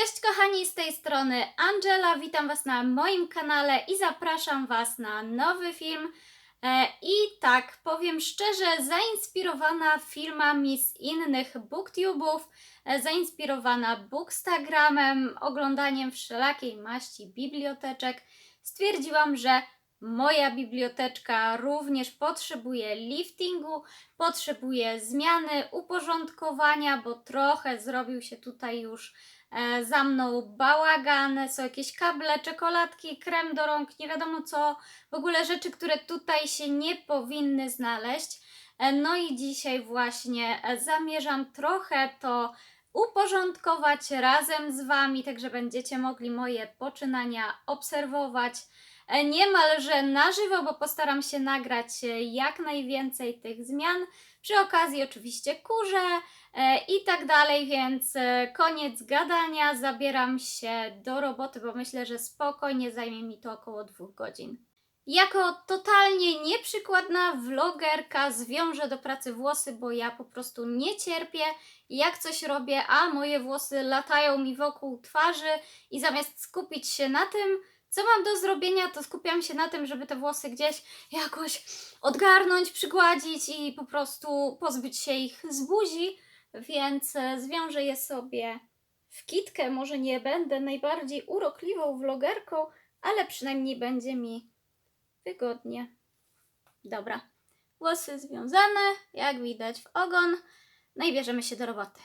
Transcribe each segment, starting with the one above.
Cześć kochani, z tej strony Angela, witam Was na moim kanale i zapraszam Was na nowy film. E, I tak, powiem szczerze, zainspirowana filmami z innych booktubów, e, zainspirowana bookstagramem, oglądaniem wszelakiej maści biblioteczek, stwierdziłam, że moja biblioteczka również potrzebuje liftingu, potrzebuje zmiany, uporządkowania, bo trochę zrobił się tutaj już za mną bałagan, są jakieś kable, czekoladki, krem do rąk, nie wiadomo co, w ogóle rzeczy, które tutaj się nie powinny znaleźć. E, No i dzisiaj właśnie e, zamierzam trochę to uporządkować razem z Wami, także będziecie mogli moje poczynania obserwować e, niemalże na żywo, bo postaram się nagrać e, jak najwięcej tych zmian. Przy okazji oczywiście kurze e, i tak dalej, więc koniec gadania, zabieram się do roboty, bo myślę, że spokojnie zajmie mi to około dwóch godzin. Jako totalnie nieprzykładna vlogerka zwiążę do pracy włosy, bo ja po prostu nie cierpię, jak coś robię, a moje włosy latają mi wokół twarzy i zamiast skupić się na tym, co mam do zrobienia, to skupiam się na tym, żeby te włosy gdzieś jakoś odgarnąć, przygładzić i po prostu pozbyć się ich z buzi, więc e, zwiążę je sobie w kitkę. Może nie będę najbardziej urokliwą vlogerką, ale przynajmniej będzie mi wygodnie. Dobra, włosy związane, jak widać w ogon. No i bierzemy się do roboty.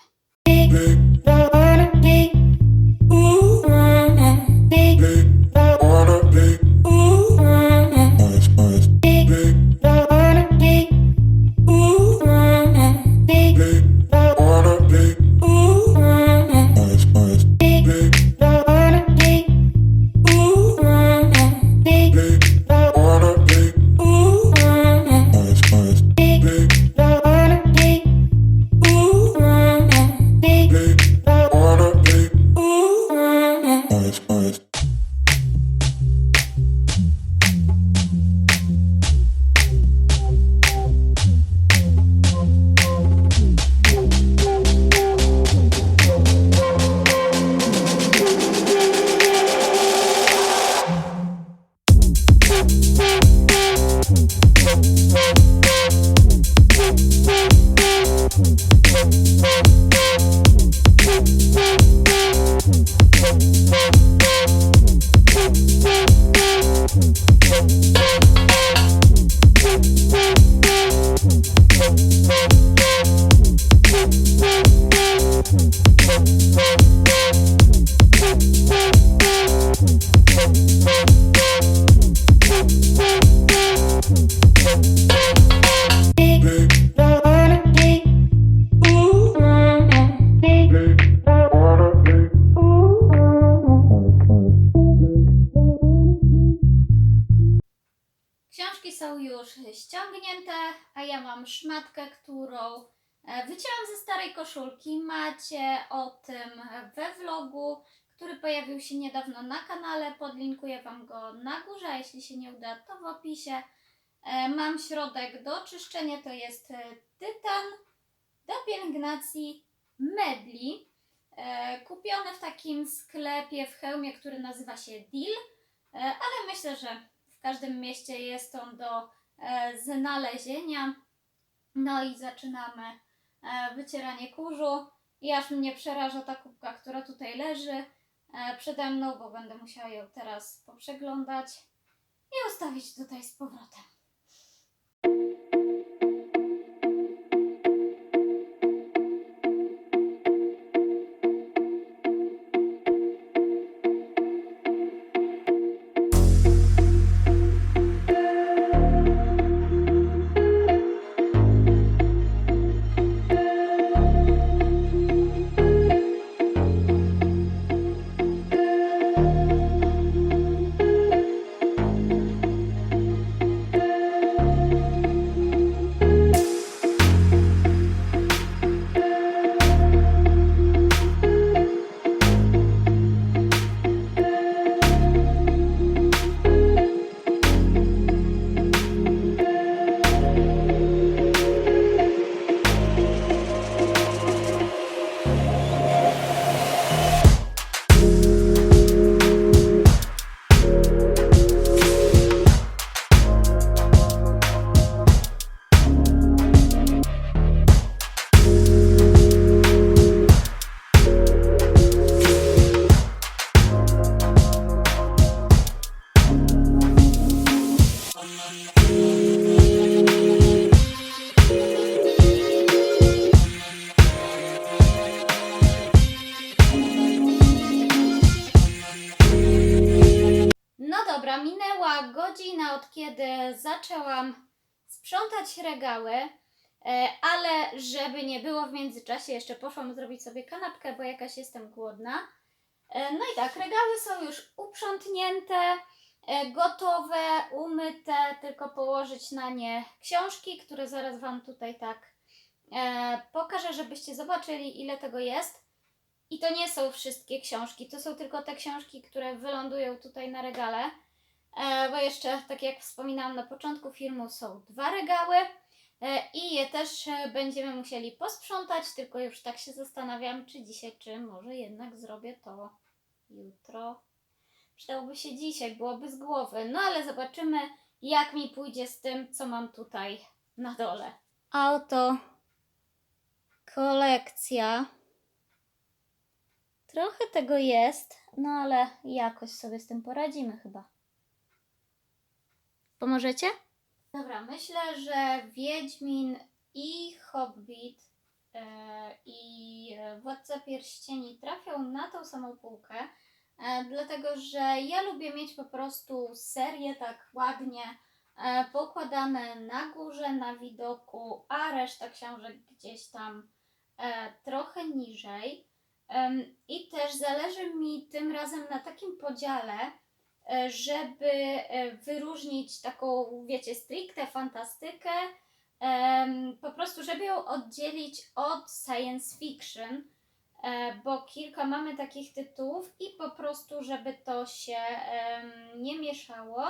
Mam szmatkę, którą e, wycięłam ze starej koszulki. Macie o tym we vlogu, który pojawił się niedawno na kanale. Podlinkuję Wam go na górze, a jeśli się nie uda, to w opisie. E, Mam środek do czyszczenia, to jest e, tytan do pielęgnacji mebli. E, Kupiony w takim sklepie w Chełmie, który nazywa się Deal, ale myślę, że w każdym mieście jest on do znalezienia. No i zaczynamy e, wycieranie kurzu. I aż mnie przeraża ta kubka, która tutaj leży e, przede mną, bo będę musiała ją teraz poprzeglądać i ustawić tutaj z powrotem. Dobra, minęła godzina od kiedy zaczęłam sprzątać regały, e, ale żeby nie było w międzyczasie, jeszcze poszłam zrobić sobie kanapkę, bo jakaś jestem głodna. E, No i tak, regały są już uprzątnięte, e, gotowe, umyte, tylko położyć na nie książki, które zaraz Wam tutaj tak pokażę, żebyście zobaczyli, ile tego jest. I to nie są wszystkie książki, to są tylko te książki, które wylądują tutaj na regale. E, bo jeszcze, tak jak wspominałam na początku filmu, są dwa regały e, i je też e, będziemy musieli posprzątać, tylko już tak się zastanawiam, czy dzisiaj, czy może jednak zrobię to jutro. Przydałoby się dzisiaj, byłoby z głowy, no ale zobaczymy, jak mi pójdzie z tym, co mam tutaj na dole. A oto kolekcja. Trochę tego jest, no ale jakoś sobie z tym poradzimy chyba. Pomożecie? Dobra, myślę, że Wiedźmin i Hobbit e, i e, Władca Pierścieni trafią na tą samą półkę, e, dlatego że ja lubię mieć po prostu serię tak ładnie e, pokładane na górze, na widoku, a reszta książek gdzieś tam e, trochę niżej. Em, I też zależy mi tym razem na takim podziale, żeby e, wyróżnić taką, wiecie, stricte fantastykę, po prostu, żeby ją oddzielić od science fiction, e, bo kilka mamy takich tytułów i po prostu, żeby to się nie mieszało.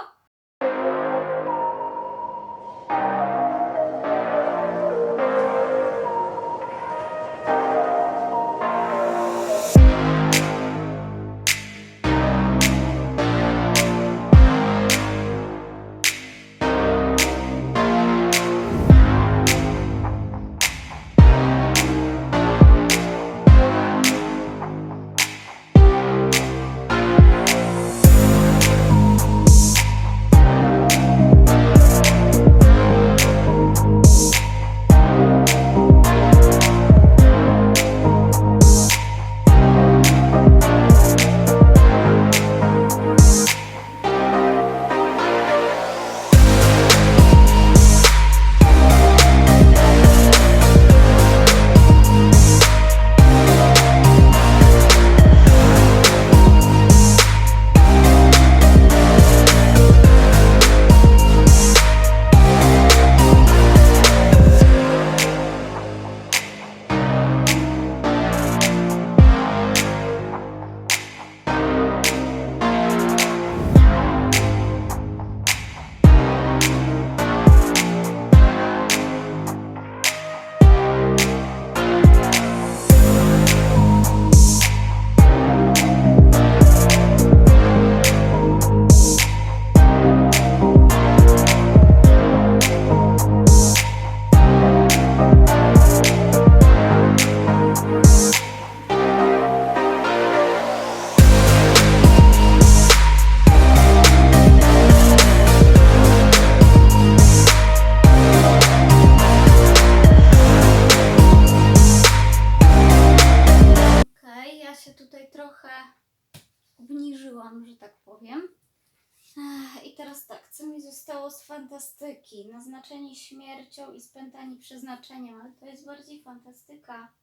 Fantastyki? Naznaczeni śmiercią i spętani przeznaczeniem, ale to jest bardziej fantastyka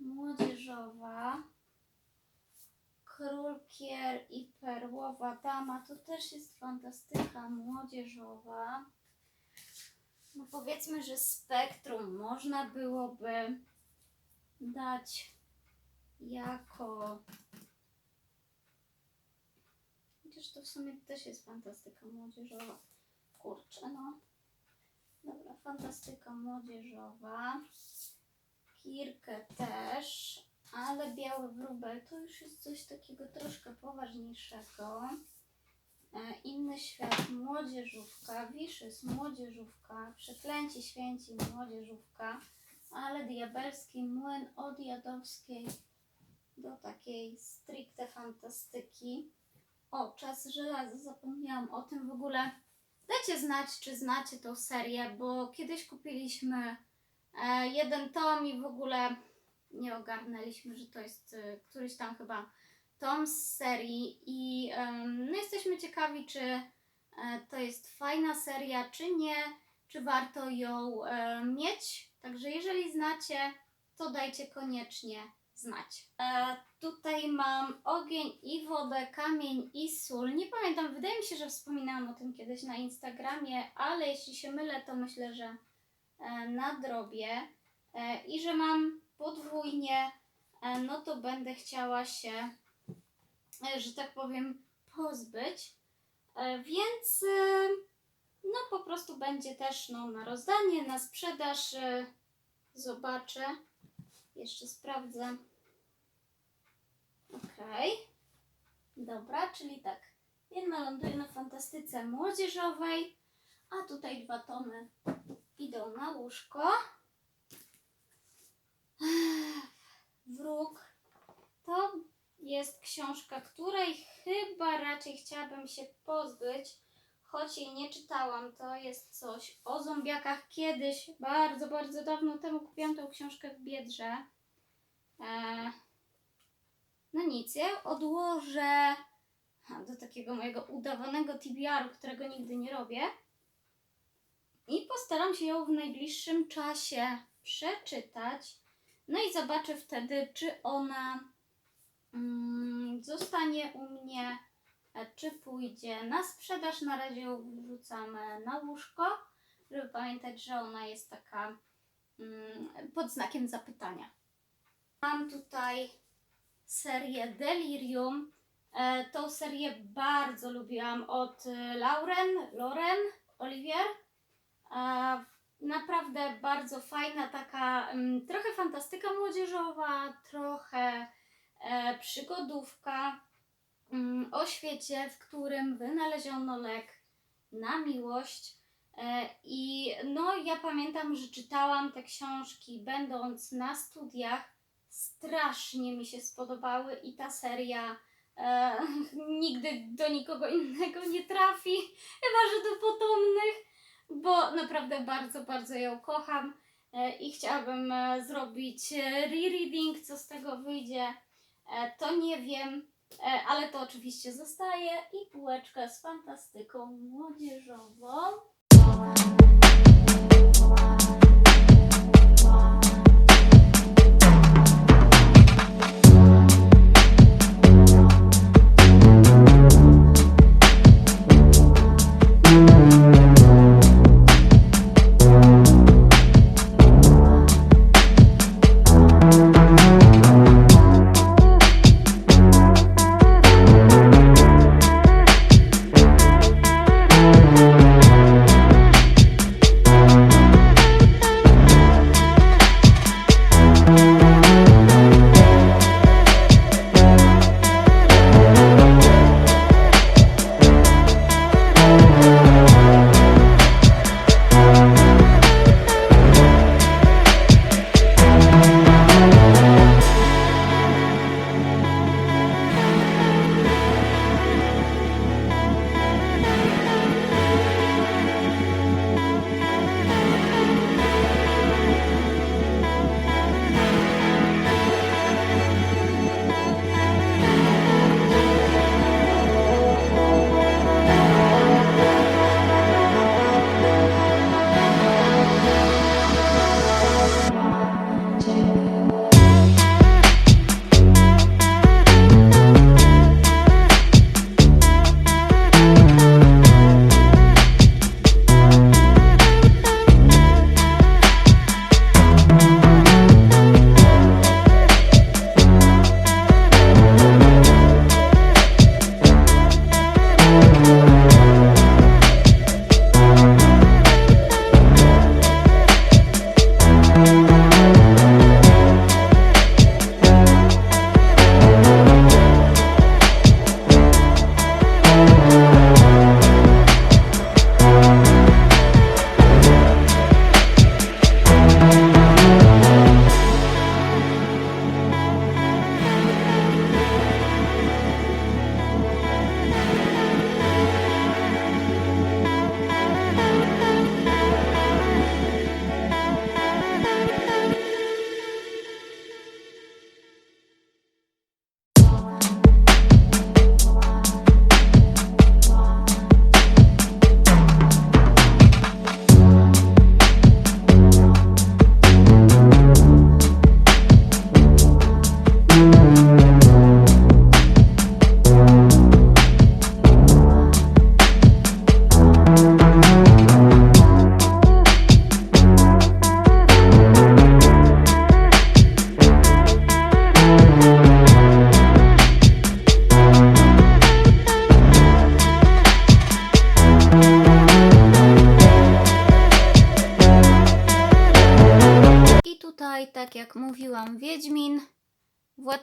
młodzieżowa. Król Kier i Perłowa Dama to też jest fantastyka młodzieżowa. No powiedzmy, że spektrum można byłoby dać jako. Chociaż to w sumie też jest fantastyka młodzieżowa. Kurczę, no. Dobra, fantastyka młodzieżowa. Kirkę też, ale biały wróbel to już jest coś takiego troszkę poważniejszego. E, Inny świat, młodzieżówka, Wiszys, młodzieżówka, Przeklęci Święci, młodzieżówka, ale diabelski młyn od Jadowskiej do takiej stricte fantastyki. O, Czas Żelaza, zapomniałam o tym w ogóle. Dajcie znać, czy znacie tą serię, bo kiedyś kupiliśmy e, jeden tom i w ogóle nie ogarnęliśmy, że to jest e, któryś tam chyba tą z serii i no jesteśmy ciekawi, czy e, to jest fajna seria, czy nie, czy warto ją mieć. Także jeżeli znacie, to dajcie koniecznie znać. E, tutaj mam ogień i wodę, kamień i sól. Nie pamiętam, wydaje mi się, że wspominałam o tym kiedyś na Instagramie, ale jeśli się mylę, to myślę, że e, nadrobię. E, I że mam podwójnie, e, no to będę chciała się, e, że tak powiem, pozbyć. E, Więc e, no po prostu będzie też no, na rozdanie, na sprzedaż. e, Zobaczę. Jeszcze sprawdzę. Okej. Dobra, czyli tak. Jedna ląduje na fantastyce młodzieżowej, a tutaj dwa tomy idą na łóżko. Wróg to jest książka, której chyba raczej chciałabym się pozbyć, choć jej nie czytałam. To jest coś o zombiakach. Kiedyś, bardzo, bardzo dawno temu kupiłam tę książkę w Biedrze. E, no nic, ja odłożę do takiego mojego udawanego TBR-u, którego nigdy nie robię. I postaram się ją w najbliższym czasie przeczytać. No i zobaczę wtedy, czy ona mm, zostanie u mnie, czy pójdzie na sprzedaż. Na razie ją wrzucam e, na łóżko, żeby pamiętać, że ona jest taka mm, pod znakiem zapytania. Mam tutaj serię Delirium. E, tą serię bardzo lubiłam od e, Lauren, Loren, Olivier. E, naprawdę bardzo fajna, taka mm, trochę fantastyka młodzieżowa, trochę przygodówka o świecie, w którym wynaleziono lek na miłość. E, I no, ja pamiętam, że czytałam te książki będąc na studiach. Strasznie mi się spodobały i ta seria e, nigdy do nikogo innego nie trafi, chyba że do potomnych bo naprawdę bardzo, bardzo ją kocham e, i chciałabym e, zrobić e, rereading, co z tego wyjdzie, e, to nie wiem, ale to oczywiście zostaje i półeczka z fantastyką młodzieżową.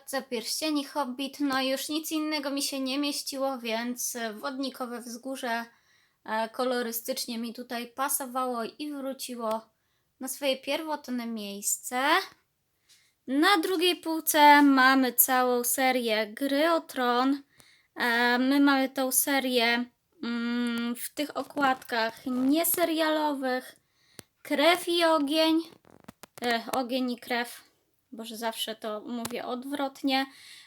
Władca Pierścieni, Hobbit, no już nic innego mi się nie mieściło, więc e, Wodnikowe Wzgórze e, kolorystycznie mi tutaj pasowało i wróciło na swoje pierwotne miejsce. Na drugiej półce mamy całą serię Gry o Tron. E, My mamy tą serię mm, w tych okładkach nieserialowych. Krew i ogień. Ogień i krew. Boże, zawsze to mówię odwrotnie.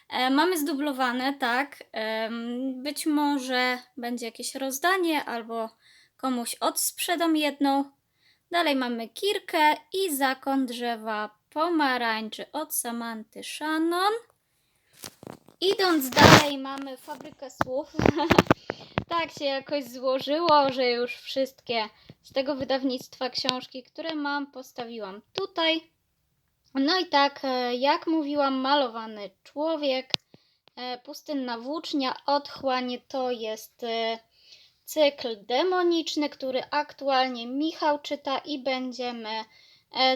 E, mamy zdublowane, tak. Em, być może będzie jakieś rozdanie albo komuś odsprzedam jedną. Dalej mamy Kirkę i Zakon Drzewa Pomarańczy od Samanty Shannon. Idąc dalej mamy Fabrykę Słów. tak się jakoś złożyło, że już wszystkie z tego wydawnictwa książki, które mam, postawiłam tutaj. No i tak, e, jak mówiłam, malowany człowiek, e, pustynna włócznia, otchłań to jest e, cykl demoniczny, który aktualnie Michał czyta i będziemy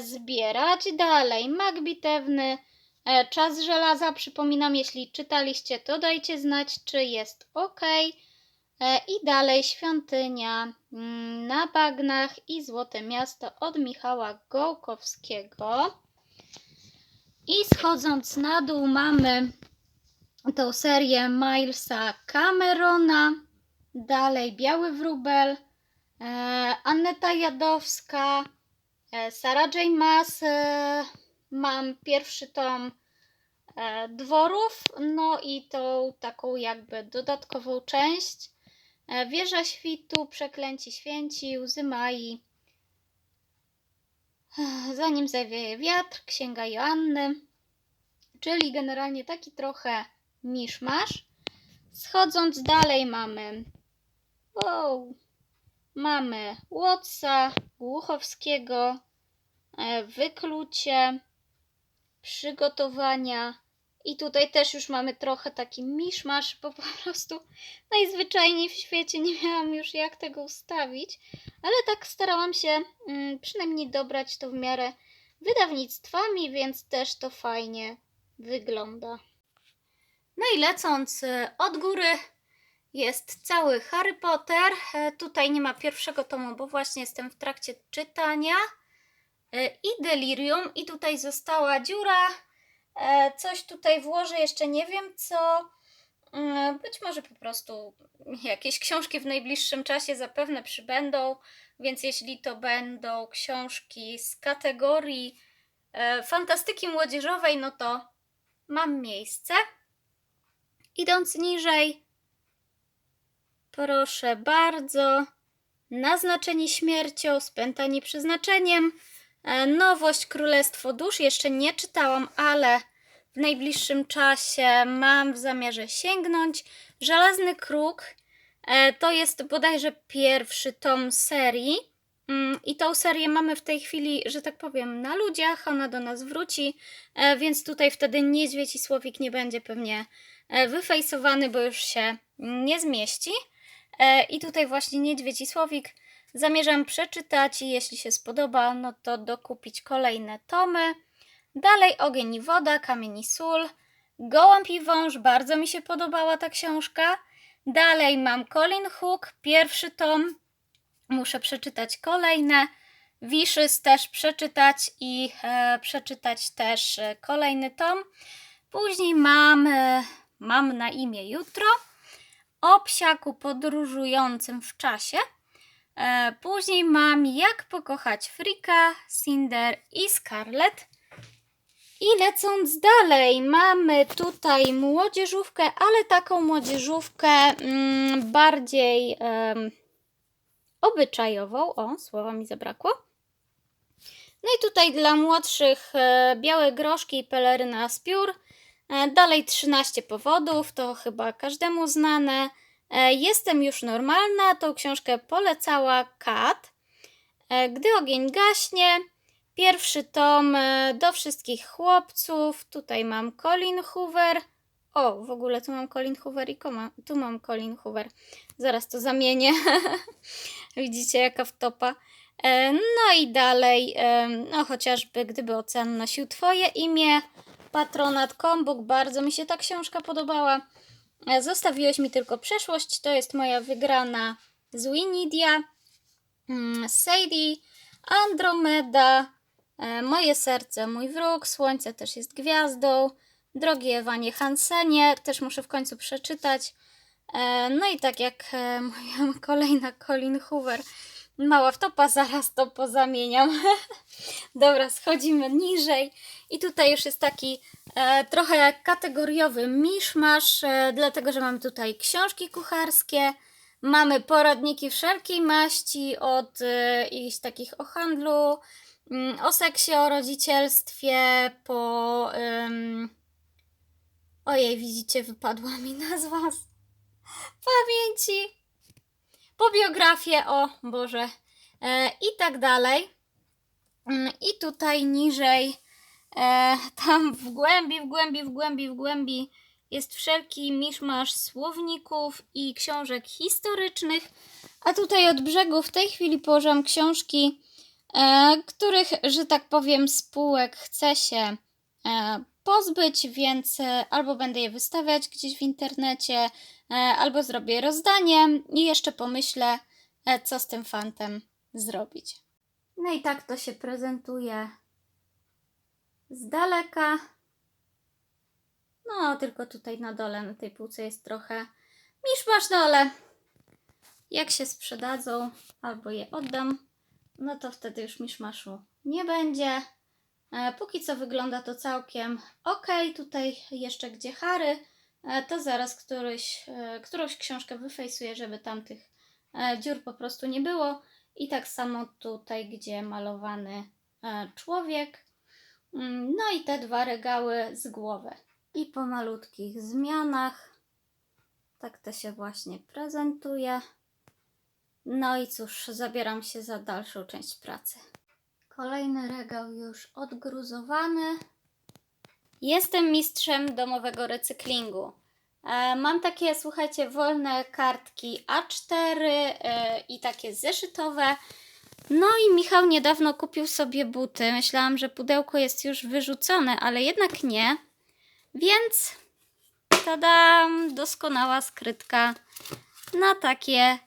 zbierać. Dalej, mag bitewny, czas żelaza. Przypominam, jeśli czytaliście, to dajcie znać, czy jest ok. I dalej świątynia mm, na bagnach i Złote Miasto od Michała Gołkowskiego. I schodząc na dół mamy tą serię Milesa Camerona. Dalej Biały Wróbel, e, Aneta Jadowska, e, Sara J. Maas. E, mam pierwszy tom Dworów, no i tą taką jakby dodatkową część. Wieża Świtu, Przeklęci Święci, Łzy Mai. Zanim zawieje wiatr, Księga Joanny. Czyli generalnie taki trochę miszmasz. Schodząc dalej mamy wow, mamy Łotsa, Głuchowskiego, e, wyklucie, przygotowania i tutaj też już mamy trochę taki miszmasz, bo po prostu najzwyczajniej w świecie nie miałam już jak tego ustawić, ale tak starałam się mm, przynajmniej dobrać to w miarę wydawnictwami, więc też to fajnie wygląda. No i lecąc e, od góry jest cały Harry Potter. E, Tutaj nie ma pierwszego tomu, bo właśnie jestem w trakcie czytania. E, I Delirium. I tutaj została dziura. E, Coś tutaj włożę, jeszcze nie wiem co. Mm, Być może po prostu jakieś książki w najbliższym czasie zapewne przybędą, więc jeśli to będą książki z kategorii e, fantastyki młodzieżowej, no to mam miejsce. Idąc niżej, proszę bardzo, naznaczeni śmiercią, spętani przeznaczeniem, nowość Królestwo Dusz, jeszcze nie czytałam, ale w najbliższym czasie mam w zamiarze sięgnąć. Żelazny Kruk e, to jest bodajże pierwszy tom serii. Mm, I tą serię mamy w tej chwili, że tak powiem, na ludziach. Ona do nas wróci, e, więc tutaj wtedy niedźwiedź i słowik nie będzie pewnie e, wyfejsowany, bo już się nie zmieści. E, I tutaj właśnie niedźwiedź i słowik zamierzam przeczytać i jeśli się spodoba, no to dokupić kolejne tomy. Dalej Ogień i Woda, Kamień i Sól, Gołąb i Wąż, bardzo mi się podobała ta książka. Dalej mam Colin Hook, pierwszy tom, muszę przeczytać kolejne. Wiszys też przeczytać i e, przeczytać też e, kolejny tom. Później mam, e, mam na imię Jutro o psiaku podróżującym w czasie. E, później mam Jak pokochać Frika, Cinder i Scarlett. I lecąc dalej, mamy tutaj młodzieżówkę, ale taką młodzieżówkę mm, bardziej em, obyczajową. O, słowa mi zabrakło. No i tutaj dla młodszych e, białe groszki i peleryna z piór. E, dalej 13 powodów, to chyba każdemu znane. E, jestem już normalna, tą książkę polecała Kat. E, gdy ogień gaśnie, pierwszy tom e, do wszystkich chłopców. Tutaj mam Colin Hoover. O, w ogóle tu mam Colin Hoover i koma, tu mam Colin Hoover. Zaraz to zamienię. Widzicie, jaka wtopa. No i dalej, no chociażby gdyby ocean nosił Twoje imię, Patronat Kombuk. Bardzo mi się ta książka podobała. Zostawiłeś mi tylko przeszłość. To jest moja wygrana z Winidia. Mm, Sadie, Andromeda, e, Moje serce, mój wróg, Słońce też jest gwiazdą, Drogi Ewanie Hansenie, też muszę w końcu przeczytać. E, No i tak jak e, moja kolejna Colin Hoover, mała wtopa, zaraz to pozamieniam. Dobra, schodzimy niżej i tutaj już jest taki e, trochę kategoriowy miszmasz, e, dlatego że mamy tutaj książki kucharskie, mamy poradniki wszelkiej maści od e, jakichś takich o handlu, mm, o seksie, o rodzicielstwie, po... em, Ojej, widzicie, wypadła mi nazwa z pamięci. Po biografię, o Boże, e, i tak dalej. Mm, I tutaj niżej, e, tam w głębi, w głębi, w głębi, w głębi jest wszelki miszmasz słowników i książek historycznych. A tutaj od brzegu w tej chwili położyłam książki, e, których, że tak powiem, spółek chce się pozbyć, więc e, albo będę je wystawiać gdzieś w internecie, e, albo zrobię rozdanie i jeszcze pomyślę, e, co z tym fantem zrobić. No i tak to się prezentuje z daleka. No, tylko tutaj na dole, na tej półce jest trochę miszmasz, no ale jak się sprzedadzą albo je oddam, no to wtedy już miszmaszu nie będzie. E, póki co wygląda to całkiem ok. Tutaj jeszcze gdzie Harry, e, to zaraz któryś, e, którąś książkę wyfejsuję, żeby tam tych dziur po prostu nie było. I tak samo tutaj, gdzie malowany człowiek. Mm, No i te dwa regały z głowy. I po malutkich zmianach tak to się właśnie prezentuje. No i cóż, zabieram się za dalszą część pracy. Kolejny regał już odgruzowany. Jestem mistrzem domowego recyklingu. E, Mam takie, słuchajcie, wolne kartki A4 e, i takie zeszytowe. No i Michał niedawno kupił sobie buty. Myślałam, że pudełko jest już wyrzucone, ale jednak nie. Więc tadam, doskonała skrytka na takie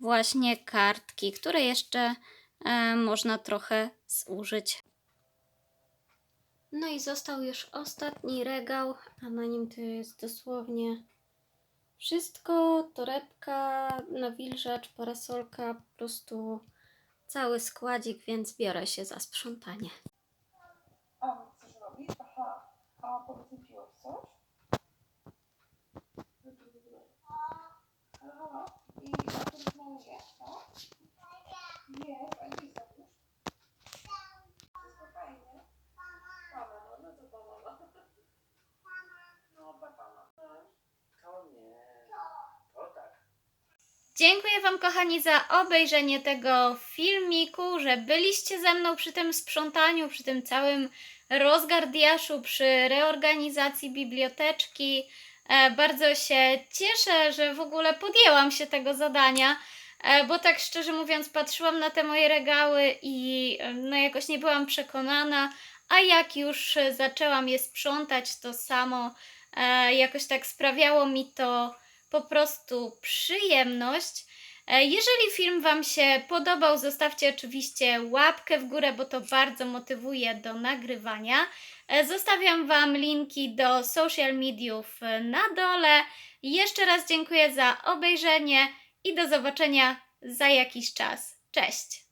właśnie kartki, które jeszcze można trochę zużyć. No i został już ostatni regał, a na nim to jest dosłownie wszystko, torebka, nawilżacz, parasolka, po prostu cały składzik, więc biorę się za sprzątanie. A, chcesz robić? Aha. A powiedz mi, piłeś coś? Aha. I a już mało nie, tak? Nie, gdzie znowu? Wszystko fajnie? Mama, no, no to pa mama. No, pa mama. To nie. To tak. Dziękuję Wam, kochani, za obejrzenie tego filmiku, że byliście ze mną przy tym sprzątaniu, przy tym całym rozgardiaszu, przy reorganizacji biblioteczki. E, bardzo się cieszę, że w ogóle podjęłam się tego zadania, bo tak szczerze mówiąc, patrzyłam na te moje regały i e, no jakoś nie byłam przekonana, a jak już e, zaczęłam je sprzątać, to samo e, jakoś tak sprawiało mi to po prostu przyjemność. E, Jeżeli film Wam się podobał, zostawcie oczywiście łapkę w górę, bo to bardzo motywuje do nagrywania. E, Zostawiam Wam linki do social mediów e, na dole. Jeszcze raz dziękuję za obejrzenie i do zobaczenia za jakiś czas. Cześć!